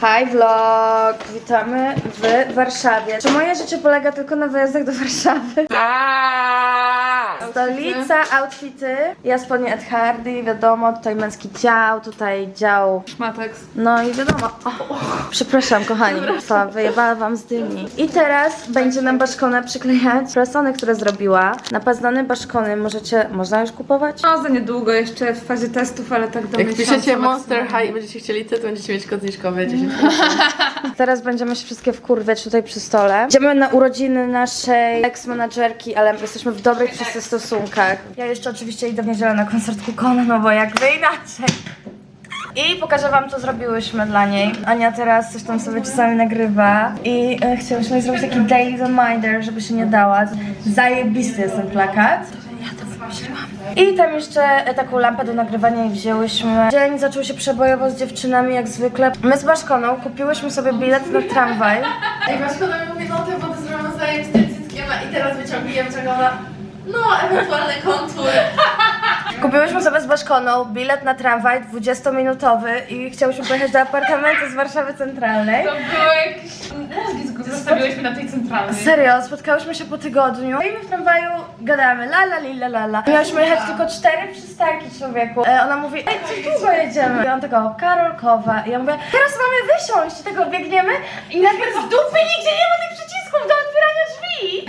Hi vlog! Witamy w Warszawie. Czy moje życie polega tylko na wyjazdach do Warszawy? Stolica, outfity. Ja spodnie Ed Hardy, wiadomo, tutaj męski dział, tutaj dział Szmateks. no i wiadomo. O, o, przepraszam, kochani, co, wyjebała wam z dyni. I teraz będzie nam baszkona przyklejać prasony, które zrobiła. Napaznane baszkony możecie, można już kupować? No za niedługo, jeszcze w fazie testów, ale tak do Jak miesiąca piszecie Monster. High i będziecie chcieli to, to będziecie mieć kod zniżkowy 10%. Teraz będziemy się wszystkie wkurwiać tutaj przy stole. Idziemy na urodziny naszej ex-menadżerki, ale jesteśmy w dobrych wszyscy stosunkach. Ja jeszcze oczywiście idę w niedzielę na koncert Kukona, no bo jakby inaczej. I pokażę wam, co zrobiłyśmy dla niej. Ania teraz coś tam sobie czasami nagrywa i e, chciałyśmy jej zrobić taki daily reminder, żeby się nie dała. Zajebisty jest ten plakat. Ja to wymyśliłam. I tam jeszcze e, taką lampę do nagrywania jej wzięłyśmy. Dzień zaczął się przebojowo z dziewczynami, jak zwykle. My z Baszkoną kupiłyśmy sobie bilet na tramwaj. Ej, masz kolega mówi, no te wody zrobione zdajem z tym cyckiem, a i teraz wyciągniemy czego ona... No, ewentualny kontur. Kupiłyśmy sobie z Baszkoną bilet na tramwaj 20-minutowy i chciałyśmy pojechać do apartamentu z Warszawy Centralnej. To było jakieś mózgi, zostawiłyśmy na tej centralnej. Serio, spotkałyśmy się po tygodniu i my w tramwaju gadamy la la li la la la. Miałyśmy jechać tylko cztery przystanki człowieku. E, ona mówi, ej, co długo jedziemy? I on tego, Karolkowa. I ja mówię, teraz mamy wysiąść, i tego biegniemy i nagle z dupy nigdzie nie ma tych przycisków do otwierania drzwi.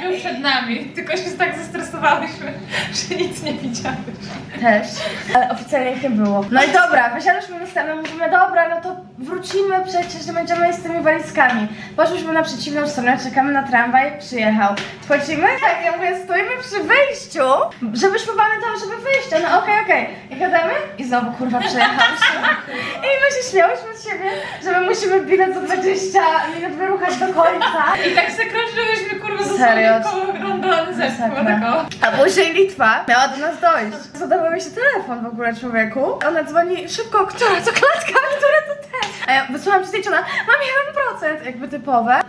Był przed nami, tylko się tak zestresowałyśmy, że nic nie widziałyśmy. Też, ale oficjalnie ich nie było. No i dobra, wysiadłyśmy następnie, mówimy, dobra, no to wrócimy przecież, nie będziemy z tymi walizkami. Poszłyśmy na przeciwną stronę, czekamy na tramwaj, przyjechał. Wchodzimy? Tak, ja mówię, stoimy przy wejściu, żebyśmy pamiętały, żeby wyjść. No okej, okej. I gadamy? I znowu kurwa przejechał się. I my się śmiałyśmy z siebie, że my musimy bilet za 20 minut wyruchać do końca. I tak se krążyłyśmy, ze Serio? sobą koło oglądany zespół, Masakra. taką. A później Litwa miała do nas dojść. Zadawał mi się telefon w ogóle człowieku. Ona dzwoni szybko, która to klatka, która. A ja wysłałam ci zdjęcie, ona mam 1%, jakby typowe.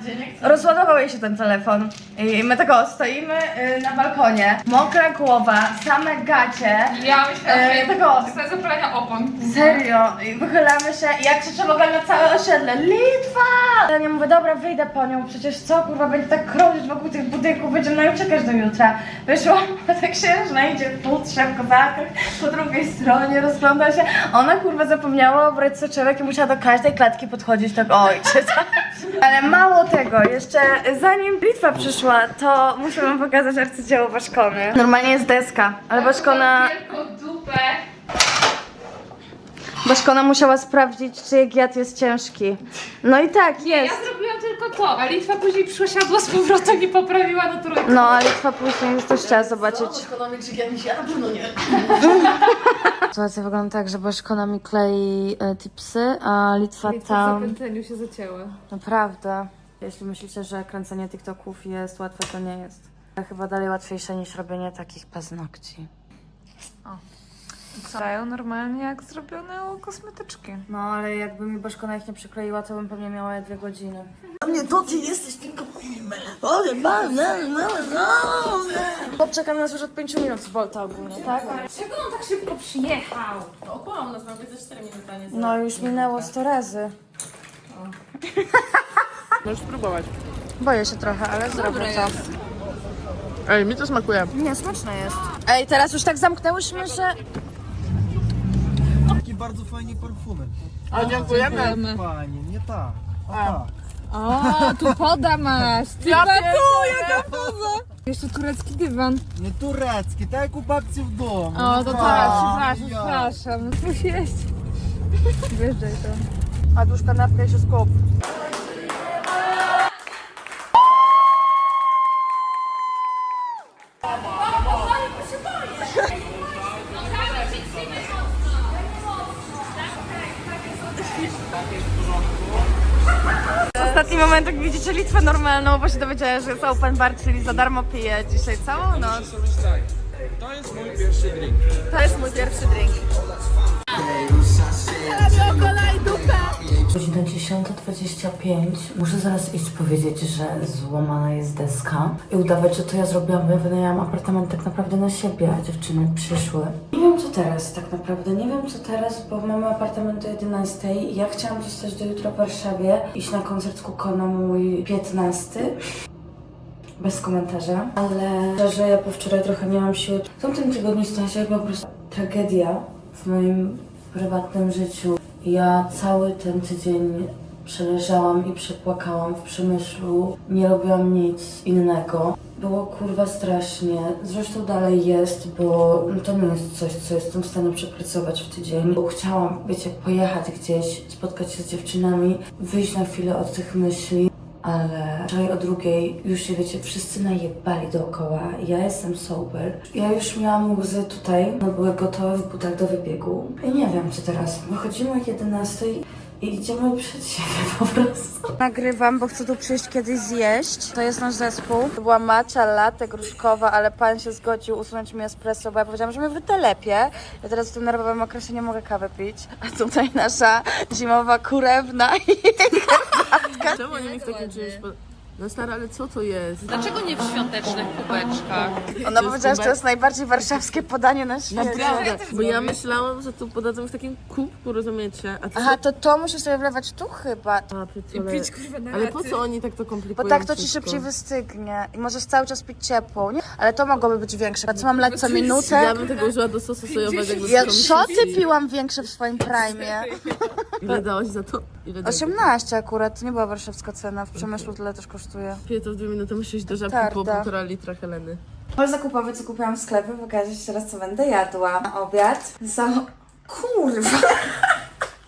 Rozładował jej się ten telefon. I my tego stoimy y, na balkonie. Mokra głowa, same gacie. Ja myślałam, E, że tego- dostanę zapalenia opon. Serio, i wychylamy się i jak krzyczę w ogóle na całe osiedle Litwa! Ja nie mówię, dobra, wyjdę po nią, przecież co, kurwa, będzie tak krążyć wokół tych budynków, będziemy na nią czekać do jutra. Wyszłam, a tak księżna idzie w futrze, w kozakach, po drugiej stronie rozgląda się. Ona, kurwa, zapomniała obrać soczewek i musiała do każdej klatki podchodzić tak, ojciec. Ale mało tego, jeszcze zanim Litwa przyszła, to muszę wam pokazać arcydzieło Waszkony. Normalnie jest deska, ale Waszkona... Wielką dupę. Baszkona musiała sprawdzić, czy jej giat jest ciężki. No i tak, Ja jest. zrobiłam tylko to, a Litwa później przyszła, siadła z powrotem i poprawiła na trójkę. No, ale Litwa później już też chciała zobaczyć. Ekonomik krzykiem się, na pewno nie. Sytuacja wygląda tak, że Baszkona mi klei e, tipsy, a Litwa tam... zapętleniu się zacięła. Naprawdę. Jeśli myślicie, że kręcenie TikToków jest łatwe, to nie jest. To chyba dalej łatwiejsze niż robienie takich paznokci. Dają normalnie jak zrobione kosmetyczki. No, ale jakby mi Baszkona ich nie przykleiła, to bym pewnie miała je dwie godziny. Chłop czeka na nas już od 5 minut z Bolta ogólnie, tak? Czego on tak szybko przyjechał? Okłamał nas, mamy ze 4 minuty, a nie za- No już minęło 100 razy. Możesz spróbować. Boję się trochę, ale zrobię to. Ej, mi to smakuje. Nie, smaczne jest. Ej, teraz już tak zamknęłyśmy, że... Bardzo fajnie parfumy. A dziękujemy. Fajnie, nie tak. A, tak. O, tu poda masz! Ty Ja tu, pierdolę. jaka poza! Jeszcze turecki dywan. Nie turecki, tak jak u babci w domu. O, to No teraz, tak. przepraszam, Ja. przepraszam. Musi jeść. Wyjeżdżaj tam. A kanapkę i się skup. Moment, jak widzicie Litwę normalną, bo się dowiedziałem, że jest open bar, czyli za darmo piję dzisiaj całą noc. To jest mój pierwszy drink. To jest mój pierwszy drink. Godzina 10.25. Muszę zaraz iść powiedzieć, że złamana jest deska i udawać, że to ja zrobiłam, ja wynajęłam apartament tak naprawdę na siebie, a dziewczyny przyszły. Nie wiem co teraz tak naprawdę, nie wiem co teraz, bo mamy apartament do 11. Ja chciałam zostać do jutra w Warszawie, iść na koncert Kukona mój 15. Bez komentarza, ale szczerze ja po wczoraj trochę nie mam siły. W tamtym tygodniu stała się po prostu tragedia w moim prywatnym życiu. Ja cały ten tydzień przeleżałam i przepłakałam w przemyślu. Nie robiłam nic innego. Było kurwa strasznie. Zresztą dalej jest, bo to nie jest coś, co jestem w stanie przepracować w tydzień. Bo chciałam, wiecie, pojechać gdzieś, spotkać się z dziewczynami, wyjść na chwilę od tych myśli. Ale wczoraj o drugiej już się wiecie, wszyscy najebali dookoła. Ja jestem sober. Ja już miałam łzy tutaj, no były gotowe w butach do wybiegu. I nie wiem co teraz. Wychodzimy o 11 i idziemy przed siebie po prostu. Nagrywam, bo chcę tu przyjść kiedyś zjeść. To jest nasz zespół. To była macza, latte, gruszkowa, ale pan się zgodził usunąć mi espresso, bo ja powiedziałam, że mnie wytelepie. Ja teraz w tym nerwowym okresie nie mogę kawy pić. A tutaj nasza zimowa kurewna i Czemu oni mi w takim czymś... po- No stara, ale co to jest? Dlaczego nie w świątecznych kubeczkach? Ona powiedziała, że to jest najbardziej warszawskie podanie na świecie. Naprawdę, bo ja myślałam, że tu podadzą w takim kubku, rozumiecie? A to Aha, to to musisz sobie wlewać tu chyba. A, pierdolę. Ale po co oni tak to Bo komplikują tak to ci wszystko? szybciej wystygnie i możesz cały czas pić ciepłą, nie? Ale to mogłoby być większe. A co mam lać co Ja minutę? bym tego użyła do sosu sojowego. jakby Ja to szoty piłam większe w swoim prime. Ile dałaś za to? Ile dałaś? 18 akurat, to nie była warszawska cena, w Przemyślu tyle też kosztuje. Piję to w dwie minuty, muszę iść do żabki po półtora litra Heleny. Pol zakupowy, co kupiłam w sklepie, pokażę Ci teraz, co będę jadła na obiad. Za... Kurwa!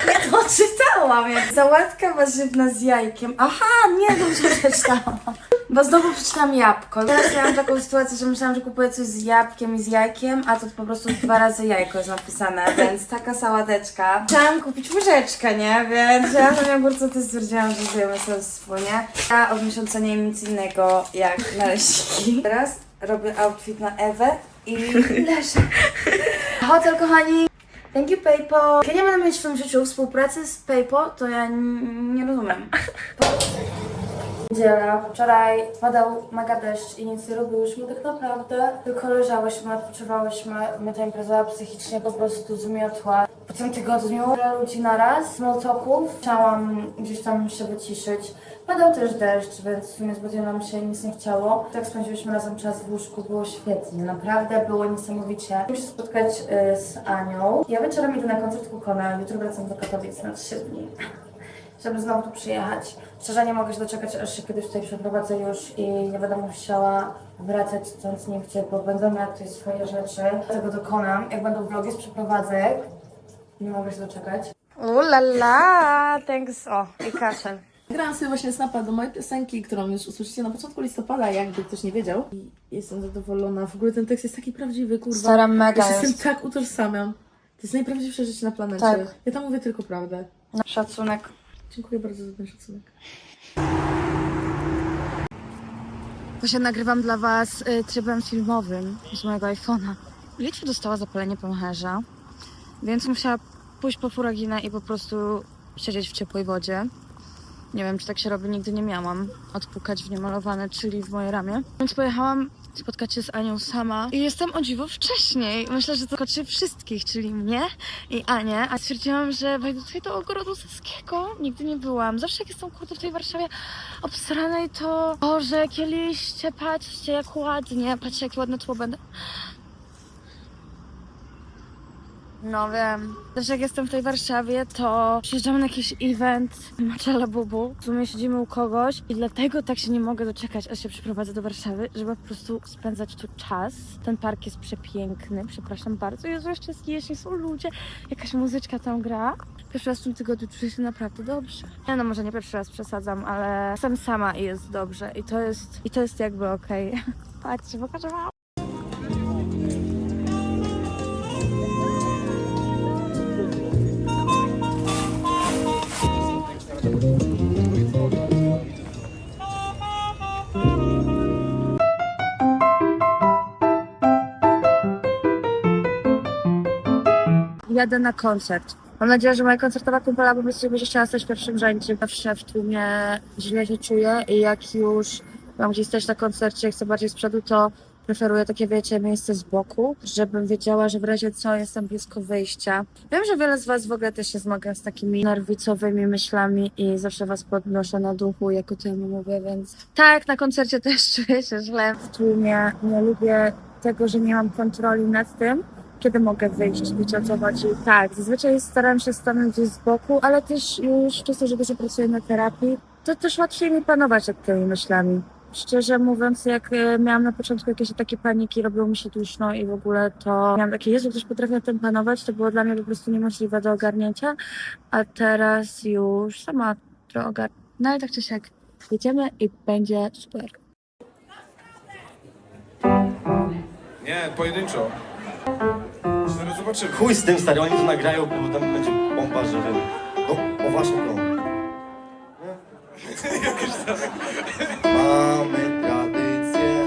Ja to czytałam. jak- Sałatka warzywna z jajkiem. Aha, nie, dobrze przeczytałam. Bo znowu przeczytałam jabłko. Teraz miałam taką sytuację, że myślałam, że kupuję coś z jabłkiem i z jajkiem, a to po prostu dwa razy jajko jest napisane, więc taka sałateczka. Chciałam kupić łyżeczkę, nie? Więc ja na ogórce to stwierdziłam, że zjemy sobie wspólnie. Ja od miesiąca nie jem nic innego jak naleśniki. Teraz robię outfit na Ewę i leżę. Hotel, kochani! Thank you, PayPal. Ja nie będę mieć w tym życiu współpracy z PayPal, to ja nie rozumiem. Niedziela. Wczoraj padał mega deszcz i nic nie robiłyśmy tak naprawdę. Tylko leżałyśmy, odpoczywałyśmy. Mnie ta impreza psychicznie po prostu zmiotła. Po tym tygodniu ludzi naraz, small talków. Chciałam gdzieś tam się wyciszyć. Padał też deszcz, więc w sumie zbytnio nam się nic nie chciało. Tak spędziliśmy razem czas w łóżku, było świetnie. Naprawdę było niesamowicie. Się spotkać y, z Anią. Ja wieczorem idę na koncert Kukona, jutro wracam do Katowic na 3 dni żeby znowu tu przyjechać. Szczerze nie mogę się doczekać, aż się kiedyś tutaj przeprowadzę już i nie będę musiała wracać stąd nigdzie, bo będę miała tutaj swoje rzeczy. Tego dokonam. Jak będą vlogi z przeprowadzek, nie mogę się doczekać. Ulala, thanks. O, i kaszel. Grałam sobie właśnie snapa do mojej piosenki, którą już usłyszycie na początku listopada, jakby ktoś nie wiedział. I jestem zadowolona. W ogóle ten tekst jest taki prawdziwy, kurwa. Stara mega Ja się z tym jest. tak utożsamiam. To jest najprawdziwsze rzeczy na planecie. Tak. Ja tam mówię tylko prawdę. Szacunek. Dziękuję bardzo za ten szacunek. Właśnie nagrywam dla Was y, trybem filmowym z mojego iPhone'a. Litwa dostała zapalenie pęcherza, więc musiała pójść po furaginę i po prostu siedzieć w ciepłej wodzie. Nie wiem, czy tak się robi, nigdy nie miałam. Odpukać w niemalowane, czyli w moje ramię. Więc pojechałam spotkać się z Anią sama i jestem o dziwo wcześniej. Myślę, że to wszystkich, czyli mnie i Anię. A stwierdziłam, że wejdę tutaj do Ogrodu Saskiego. Nigdy nie byłam. Zawsze jak jestem kurde w tej Warszawie obsranej, to Boże, jakie liście, patrzcie jak ładnie, patrzcie jakie ładne tło będę. No wiem. Zawsze jak jestem w tej Warszawie, to przyjeżdżamy na jakiś event Maczala Bubu. W sumie siedzimy u kogoś i dlatego tak się nie mogę doczekać, aż się przyprowadzę do Warszawy, żeby po prostu spędzać tu czas. Ten park jest przepiękny, przepraszam bardzo. Jezu, jeszcze jest jesień, są ludzie, jakaś muzyczka tam gra. Pierwszy raz w tym tygodniu czuję się naprawdę dobrze. Ja no może nie pierwszy raz przesadzam, ale jestem sama i jest dobrze. I to jest, i to jest jakby okej. Patrzcie, pokażę wam. Jadę na koncert. Mam nadzieję, że moja koncertowa kumpela po prostu będzie chciała stać w pierwszym rzędzie. Zawsze w tłumie źle się czuję i jak już mam gdzieś stać na koncercie, chcę bardziej z przodu, to preferuję takie, wiecie, miejsce z boku, żebym wiedziała, że w razie co jestem blisko wyjścia. Wiem, że wiele z was w ogóle też się zmaga z takimi nerwicowymi myślami i zawsze was podnoszę na duchu, jak o tym mówię, więc tak, na koncercie też czuję się źle w tłumie. Nie lubię tego, że nie mam kontroli nad tym, kiedy mogę wyjść, co chodzi. Tak, zazwyczaj staram się stanąć gdzieś z boku, ale też już przez to, że dużo pracuję na terapii, to też łatwiej mi panować nad tymi myślami. Szczerze mówiąc, jak e, miałam na początku jakieś takie paniki, robiło mi się duszno i w ogóle to miałam takie, Jezu, ktoś potrafi nad tym panować, to było dla mnie po prostu niemożliwe do ogarnięcia, a teraz już sama to ogarniam. No ale tak czy siak, jedziemy i będzie super. Nie, pojedynczo. Chuj z tym stary, oni to nagrają, bo tam będzie bomba, że wiem. No, o właśnie no. Mamy tradycję.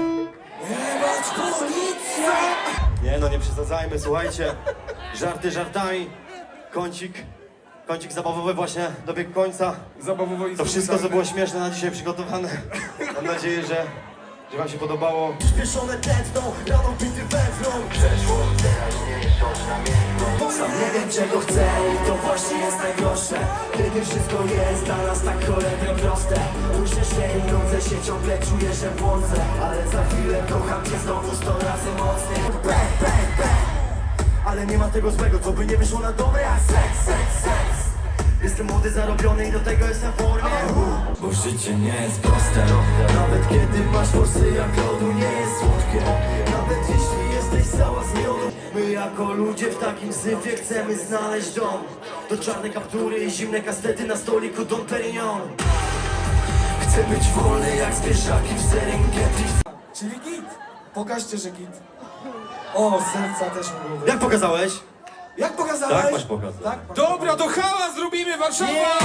Nie no, nie przesadzajmy, słuchajcie. Żarty żartami. Kącik, kącik zabawowy właśnie dobiegł końca. Zabawowo i To wszystko, co było śmieszne na dzisiaj przygotowane. Mam nadzieję, że, że wam się podobało. Przyspieszone tętno, rano bity węflą. Przeszło, teraz nie jest na miękko. Sam nie wiem czego chcę i to właśnie jest najgorsze. Kiedy wszystko jest dla nas tak cholernie proste. Ruszę się i nudzę się, ciągle czuję, że błądzę. Ale za chwilę kocham cię znowu sto razy mocniej. Bang, bang, bang. Ale nie ma tego złego, co by nie wyszło na dobre jak seks, seks, seks. Jestem młody, zarobiony i do tego jestem w formie Bo życie nie jest proste Nawet kiedy masz forsy jak lodu nie jest słodkie Nawet jeśli jesteś cała z miodu My jako ludzie w takim syfie chcemy znaleźć dom To czarne kaptury i zimne kastety na stoliku Dom Perignon Chcę być wolny jak zwierzaki w Serengeti Czyli git. Pokażcie, że git. O, serca też mogą być. Jak pokazałeś? Jak pokazałeś? Tak, masz pokazać. Tak? Dobra, to hałas zrobimy, Warszawa!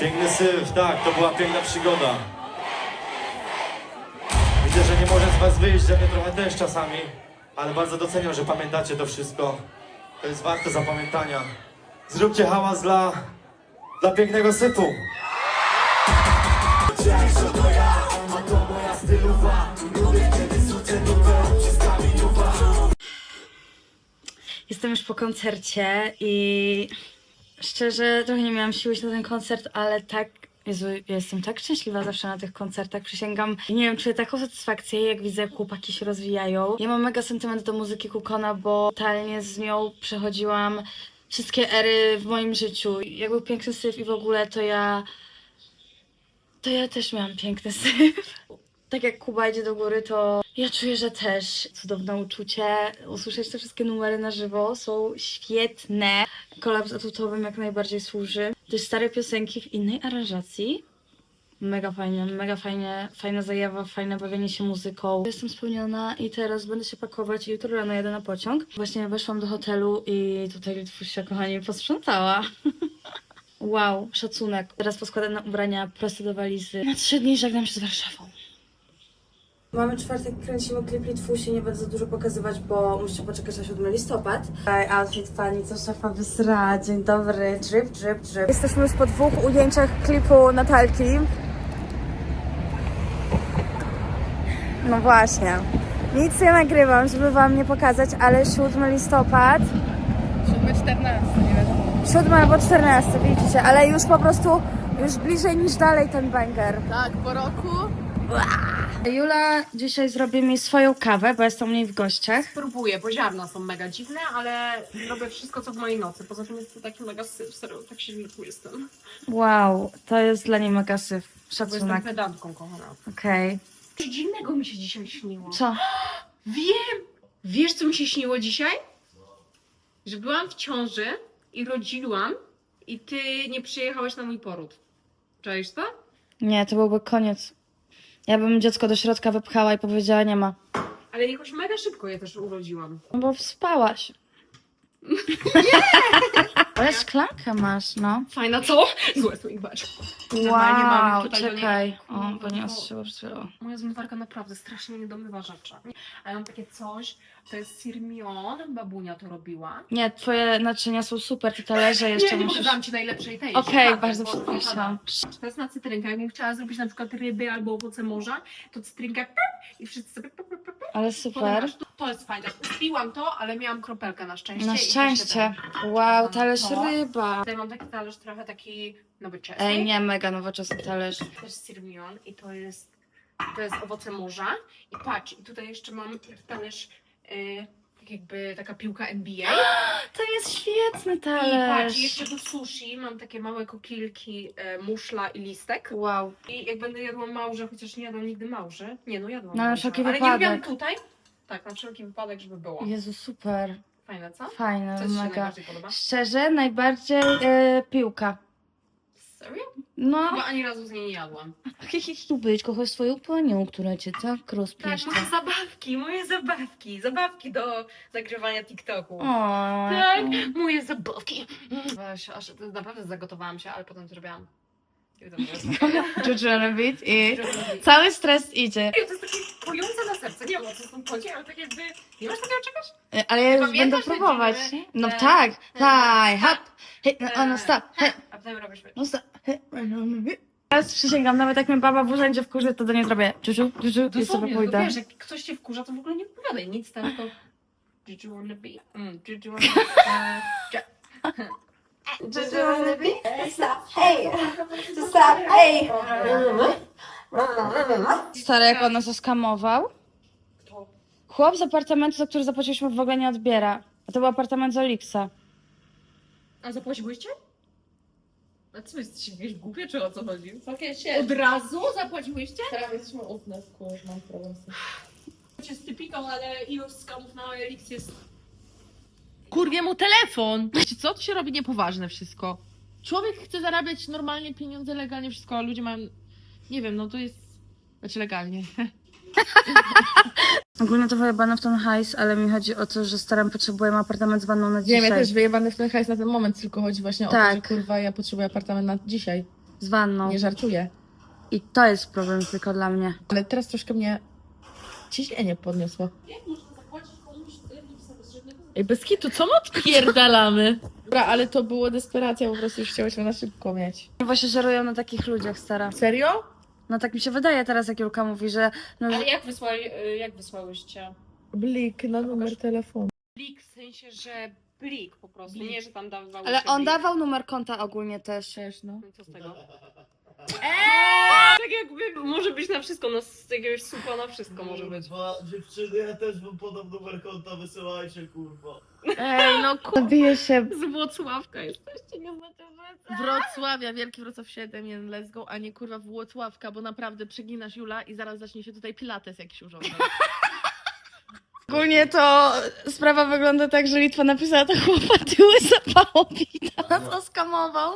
Piękny syf, tak, to była piękna przygoda. Widzę, że nie może z was wyjść, że mnie trochę też czasami, ale bardzo doceniam, że pamiętacie to wszystko. To jest warte zapamiętania. Zróbcie hałas dla, dla pięknego sypu. Jestem już po koncercie i szczerze trochę nie miałam siły na ten koncert, ale tak. Jezu, jestem tak szczęśliwa zawsze na tych koncertach, przysięgam. Nie wiem, czuję taką satysfakcję, jak widzę, jak chłopaki się rozwijają. Ja mam mega sentyment do muzyki Kukona, bo totalnie z nią przechodziłam wszystkie ery w moim życiu. Jak był piękny syf i w ogóle, to ja... To ja też miałam piękny syf. Tak jak Kuba idzie do góry, to ja czuję, że też cudowne uczucie. Usłyszeć te wszystkie numery na żywo są świetne. Kolaps atutowym jak najbardziej służy. Też stare piosenki w innej aranżacji. Mega fajnie, mega fajnie, fajna zajawa, fajne bawienie się muzyką. Jestem spełniona i teraz będę się pakować i jutro rano jadę na pociąg. Właśnie weszłam do hotelu i tutaj Litwusia, kochani, posprzątała. Wow, szacunek. Teraz poskładam na ubrania prosto do walizy. Na trzy dni żegnam się z Warszawą. Mamy czwartek, kręcimy klip Litwusi, nie będę za dużo pokazywać, bo musicie poczekać na 7 listopad. Outfit pani, co szefa wysra. Dzień dobry, drip, drip, drip. Jesteśmy już po dwóch ujęciach klipu Natalki. No właśnie. Nic nie nagrywam, żeby wam nie pokazać, ale 7 listopad. 7-14, nie wiadomo. 7 albo 14, widzicie, ale już po prostu, już bliżej niż dalej ten banger. Tak, po roku Jula dzisiaj zrobi mi swoją kawę, bo jestem u niej w gościach. próbuję, bo ziarna są mega dziwne, ale robię wszystko, co w mojej nocy. Poza tym jest to taki mega syf, serio, tak się jestem. Wow, to jest dla niej mega syf. Bo jestem Szacunek. pedantką, kochana. Okej. Coś dziwnego mi się dzisiaj śniło. Co? Wiem! Wiesz, co mi się śniło dzisiaj? Że byłam w ciąży i rodziłam i ty nie przyjechałeś na mój poród. Czaisz to? Nie, to byłby koniec. Ja bym dziecko do środka wypchała i powiedziała nie ma. Ale jakoś mega szybko je też urodziłam. No bo wspałaś. Ale szklankę masz, no. Fajna co? Złe swing patrz. Normalnie mamy Wow, tutaj do niej- czekaj. O, No, bo nie ostrzyło. Moja zmywarka naprawdę strasznie nie domywa rzeczy. A ja mam takie coś, to jest sirmion, babunia to robiła. Nie, twoje naczynia są super, te talerze jeszcze nie, nie musisz... pokazałam ci najlepszej tej. Okej, szuflady, bardzo bo- przepraszam. To jest na cytrynkę. Jakbym chciała zrobić na przykład ryby albo owoce morza, to cytrynkę i wszyscy sobie Ale super. To jest fajne. Uspiłam to, ale miałam kropelkę na szczęście. Na i to się szczęście. tam- Wow, talerz To. ryba. Tutaj mam taki talerz trochę taki nowoczesny. Ej, nie, mega nowoczesny talerz. To jest sirmion i to jest, to jest owoce morza. I patrz, i tutaj jeszcze mam talerz, y, jakby taka piłka NBA. To jest świetny I patrz, talerz. jeszcze do sushi mam takie małe kokilki, y, muszla i listek. Wow. I jak będę jadła małże, chociaż nie jadłam nigdy małże. Nie, no jadłam No, na małże, wszelki ale wypadek. nie lubiłam tutaj. Tak, na wszelki wypadek, żeby było. Jezu, super. Fajne, co? Fajne, Co ci się mega. najbardziej podoba? Szczerze, najbardziej e, piłka. Serio? No. Chyba ani razu z niej nie jadłam. Tu być, kochasz swoją panią, która cię tak Tak, rozpieszcza. moje zabawki, moje zabawki. Zabawki do zagrywania TikToku. O, Tak, moje zabawki. Weź, aż to naprawdę zagotowałam się, ale potem zrobiłam. I on a beat i cały stres idzie. To jest takie pojące na serce. Nie wiem o co tym chodzi, ale tak jakby. Nie masz takiego czegoś? Ale ja już Pamiętasz będę te próbować. No tak, tak, hop, hit, no, no stop, Robisz. no stop, Teraz przysięgam, nawet jak mnie baba w urzędzie wkurzy, to do niej zrobię Juju, Juju i sobie Dosłownie, pójdę. to wiesz, jak ktoś cię wkurza, to w ogóle nie odpowiadaj nic, tam, tylko Did you wanna be? Mm, did you wanna be? Stary, jak on nas oskamował. Kto? Chłop z apartamentu, za który zapłaciliśmy, w ogóle nie odbiera. A to był apartament z Olixa. A zapłaciłyście? A co, jesteście jakieś głupie, czy o co chodzi? Się. Od razu zapłaciłyście? Teraz jesteśmy ufne, wkurz, mam problem z tym. Cię z typiką, ale ilość skamów na Elix jest... Kurwie mu telefon! Wiecie co? To się robi niepoważne wszystko. Człowiek chce zarabiać normalnie pieniądze, legalnie wszystko, a ludzie mają... Nie wiem, no to jest... Znaczy legalnie. Ogólnie to wyjebane w ten hajs, ale mi chodzi o to, że staram potrzebujemy apartament z wanną na dzisiaj. Wiem, ja też wyjebany w ten hajs na ten moment, tylko chodzi właśnie o to, Tak. że kurwa ja potrzebuję apartament na dzisiaj. Z wanną. Nie żartuję. I to jest problem tylko dla mnie. Ale teraz troszkę mnie ciśnienie podniosło. Ej, bez kitu, co my odpierdalamy? Dobra, ale to było desperacja, po prostu już chciałyśmy na szybko mieć. Właśnie żerują na takich ludziach, stara. Serio? No tak mi się wydaje teraz, jak Julka mówi, że... No, Ale jak, wysłali, jak wysłałyście? Blik na numer telefonu. Plik w sensie, że plik po prostu, nie, że tam dawał ale on dawał numer konta ogólnie też. Też, no. No i co z tego? Eee! Tak jakby może być na wszystko, no z jakiegoś supa na wszystko może być. Kurwa, dziewczyny, ja też bym podał numer konta, wysyłajcie, kurwa. Ej, no kurwa. Zabije się. Z Włocławka jesteście, nie znacie, że... Wrocławia, Wielki Wrocław 7, jeden let's go, a nie kurwa Włocławka, bo naprawdę przeginasz Jula i zaraz zacznie się tutaj pilates jakiś urządzać. Ogólnie to sprawa wygląda tak, że Litwa napisała to chłopa tyły zapałowita. Nas oskamował.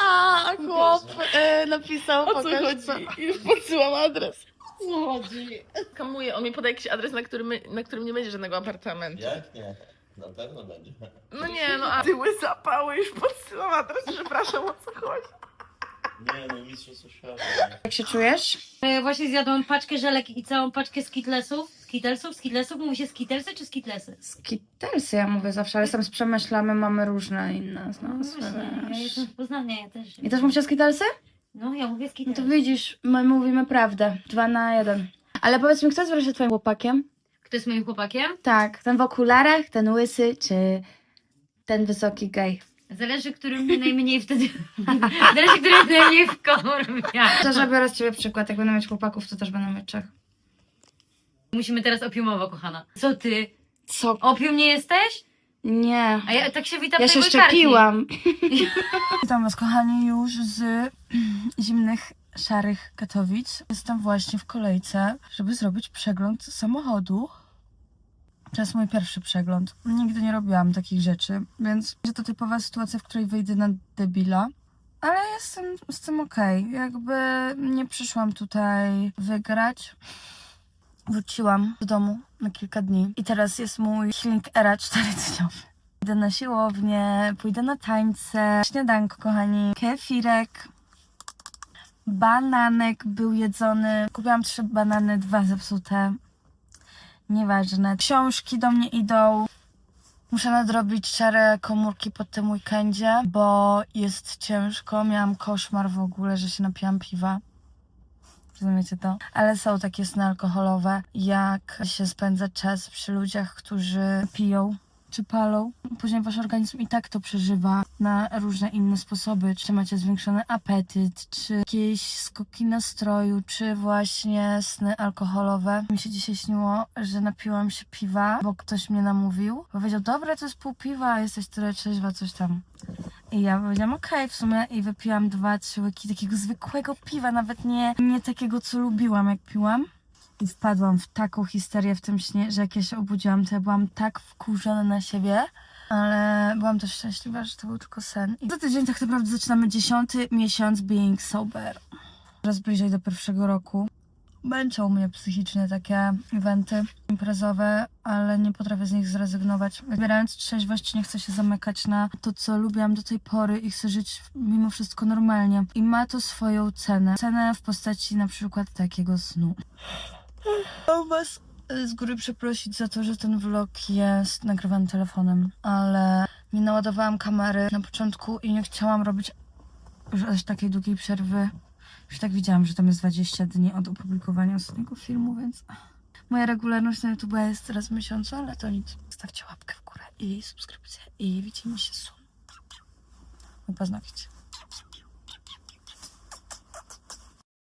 A chłop e, napisał, O co pokaż chodzi? Już podsyłam adres. O co chodzi? Kamuję, on mi podaje jakiś adres, na którym, na którym nie będzie żadnego apartamentu. Jak nie? Na pewno będzie. No nie, no a tyły zapały, już podsyłam adres, przepraszam, o co chodzi? Nie, no mistrzostwo świata. Jak się czujesz? E, Właśnie zjadłam paczkę żelek i całą paczkę skitlesów. Skittlesów? Skitlesów? Mówi się skitlesy czy skitlesy? Skittlesy ja mówię zawsze, ale sam z Przemyśla my mamy różne inne No nazwy. właśnie, ja wiesz. jestem z Poznania, ja też. I też mówicie skittlesy? No, ja mówię No skitlesy. to widzisz, my mówimy prawdę. Dwa na jeden. Ale powiedz mi, kto jest wreszcie twoim chłopakiem? Kto jest moim chłopakiem? Tak, ten w okularach, ten łysy, czy ten wysoki gej? Zależy, który mnie najmniej wtedy... Zależy, który mnie najmniej wkurwia. Szczerze biorę z ciebie przykład, jak będę mieć chłopaków, to też będę mieć trzech. Musimy teraz opiumowo, kochana. Co ty? Co? Opium nie jesteś? Nie. A ja tak się witam Ja się Playboy Karki. szczepiłam. Witam Was, kochani, już z zimnych, szarych Katowic. Jestem właśnie w kolejce, żeby zrobić przegląd samochodu. To jest mój pierwszy przegląd. Nigdy nie robiłam takich rzeczy, więc będzie to typowa sytuacja, w której wyjdę na debila. Ale jestem z tym okej. Jakby nie przyszłam tutaj wygrać. Wróciłam do domu na kilka dni i teraz jest mój healing era czterodniowy. Idę na siłownię, pójdę na tańce, śniadanko, kochani, kefirek, bananek był jedzony. Kupiłam trzy banany, dwa zepsute. Nieważne. Książki do mnie idą. Muszę nadrobić szare komórki po tym weekendzie, bo jest ciężko. Miałam koszmar w ogóle, że się napijam piwa. Rozumiecie to? Ale są takie sny alkoholowe, jak się spędza czas przy ludziach, którzy piją czy palą. Później wasz organizm i tak to przeżywa na różne inne sposoby. Czy macie zwiększony apetyt, czy jakieś skoki nastroju, czy właśnie sny alkoholowe. Mi się dzisiaj śniło, że napiłam się piwa, bo ktoś mnie namówił. Powiedział, dobra, to jest pół piwa, jesteś tyle trzeźwa, coś tam. I ja powiedziałam, okej, w sumie i wypiłam dwa, trzy łyki takiego zwykłego piwa, nawet nie, nie takiego, co lubiłam, jak piłam. I wpadłam w taką histerię w tym śnie, że jak ja się obudziłam, to ja byłam tak wkurzona na siebie, ale byłam też szczęśliwa, że to był tylko sen. I za tydzień tak naprawdę zaczynamy dziesiąty miesiąc being sober. Coraz bliżej do pierwszego roku. Męczą mnie psychicznie takie eventy imprezowe, ale nie potrafię z nich zrezygnować. Wybierając trzeźwość, nie chcę się zamykać na to, co lubiłam do tej pory i chcę żyć mimo wszystko normalnie. I ma to swoją cenę. Cenę w postaci na przykład takiego snu. Chciałam was z góry przeprosić za to, że ten vlog jest nagrywany telefonem, ale nie naładowałam kamery na początku i nie chciałam robić aż takiej długiej przerwy. Już tak widziałam, że tam jest 20 dni od opublikowania ostatniego filmu, więc moja regularność na YouTube jest raz w miesiącu, ale to nic. Stawcie łapkę w górę i subskrypcję i widzimy się soon. Mój paznokieć.